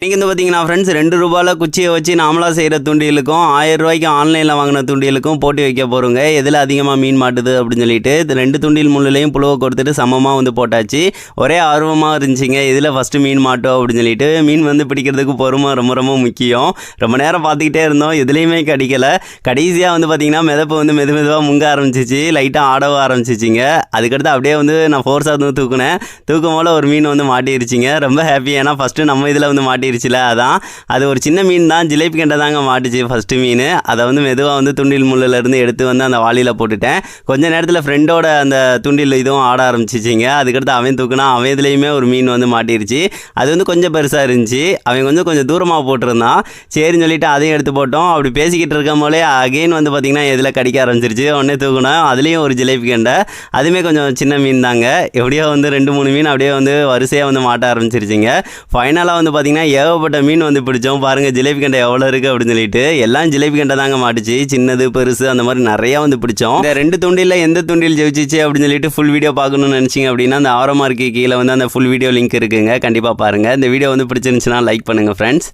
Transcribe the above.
இன்றைக்கி வந்து பார்த்தீங்கன்னா ஃப்ரெண்ட்ஸ் ரெண்டு ரூபாயில் குச்சியை வச்சு நாமளாக செய்கிற தூண்டிலுக்கும் ஆயிரம் ரூபாய்க்கு ஆன்லைனில் வாங்கின தூண்டிலுக்கும் போட்டி வைக்க போகிறோங்க எதில் அதிகமாக மீன் மாட்டுது அப்படின்னு சொல்லிட்டு ரெண்டு தூண்டில் முள்ளிலையும் புழுவை கொடுத்துட்டு சமமாக வந்து போட்டாச்சு. ஒரே ஆர்வமாக இருந்துச்சுங்க இதில் ஃபஸ்ட்டு மீன் மாட்டோம் அப்படின்னு சொல்லிட்டு. மீன் வந்து பிடிக்கிறதுக்கு பொறுமை ரொம்ப ரொம்ப முக்கியம். ரொம்ப நேரம் பார்த்துக்கிட்டே இருந்தோம் எதுலேயுமே கிடைக்கல. கடைசியாக வந்து பார்த்தீங்கன்னா மிதப்பு வந்து மெது மெதுவாக முங்க ஆரம்பிச்சிச்சு. லைட்டாக ஆடவ ஆரம்பிச்சிச்சிங்க. அதுக்கடுத்து அப்படியே வந்து நான் ஃபோர்ஸாக வந்து தூக்குனேன். தூக்கும் போல ஒரு மீன் வந்து மாட்டிருச்சிங்க. ரொம்ப ஹாப்பி ஏன்னா ஃபஸ்ட்டு நம்ம இதில் வந்து மாட்டி மாட்டிருச்சுல அதான். அது ஒரு சின்ன மீன் தான் ஜிலேபி கண்டை தாங்க மாட்டுச்சு ஃபஸ்ட்டு மீன். அதை வந்து மெதுவாக வந்து துண்டில் முள்ளிலேருந்து எடுத்து வந்து அந்த வாளியில் போட்டுட்டேன். கொஞ்ச நேரத்தில் ஃப்ரெண்டோட அந்த துண்டில் இதுவும் ஆட ஆரம்பிச்சிச்சிங்க. அதுக்கடுத்து அவன் தூக்குனா அவன் இதுலேயுமே ஒரு மீன் வந்து மாட்டிருச்சு. அது வந்து கொஞ்சம் பெருசாக இருந்துச்சு. அவன் கொஞ்சம் கொஞ்சம் தூரமாக போட்டிருந்தான். சரின்னு சொல்லிட்டு அதையும் எடுத்து போட்டோம். அப்படி பேசிக்கிட்டு இருக்கும் போலே அகெயின் வந்து பார்த்திங்கன்னா எதில் கடிக்க ஆரம்பிச்சிருச்சு. உடனே தூக்கணும் அதுலேயும் ஒரு ஜிலேபி கண்டை. அதுவுமே கொஞ்சம் சின்ன மீன் தாங்க எப்படியோ வந்து ரெண்டு மூணு மீன் அப்படியே வந்து வரிசையாக வந்து மாட்ட ஆரம்பிச்சிருச்சிங்க. ஃபைனலாக வந்து பார்த்திங்கன்னா ஏகப்பட்ட மீன் வந்து பிடிச்சோம். பாருங்கள் ஜிலேபி கண்டை எவ்வளோ இருக்குது அப்படின்னு சொல்லிட்டு. எல்லாம் ஜிலேபி கண்டை தாங்க மாட்டுச்சு. சின்னது பெருசு அந்த மாதிரி நிறையா வந்து பிடிச்சோம். இந்த ரெண்டு துண்டில் எந்த துண்டில் ஜெயிச்சிச்சு அப்படின்னு சொல்லிட்டு ஃபுல் வீடியோ பார்க்கணும்னு நினச்சிங்க அப்படின்னா அந்த ஆரமாக இருக்கு கீழே வந்து அந்த ஃபுல் வீடியோ லிங்க் இருக்குங்க. கண்டிப்பாக பாருங்கள் இந்த வீடியோ வந்து பிடிச்சிருந்துச்சுன்னா லைக் பண்ணுங்கள் ஃப்ரெண்ட்ஸ்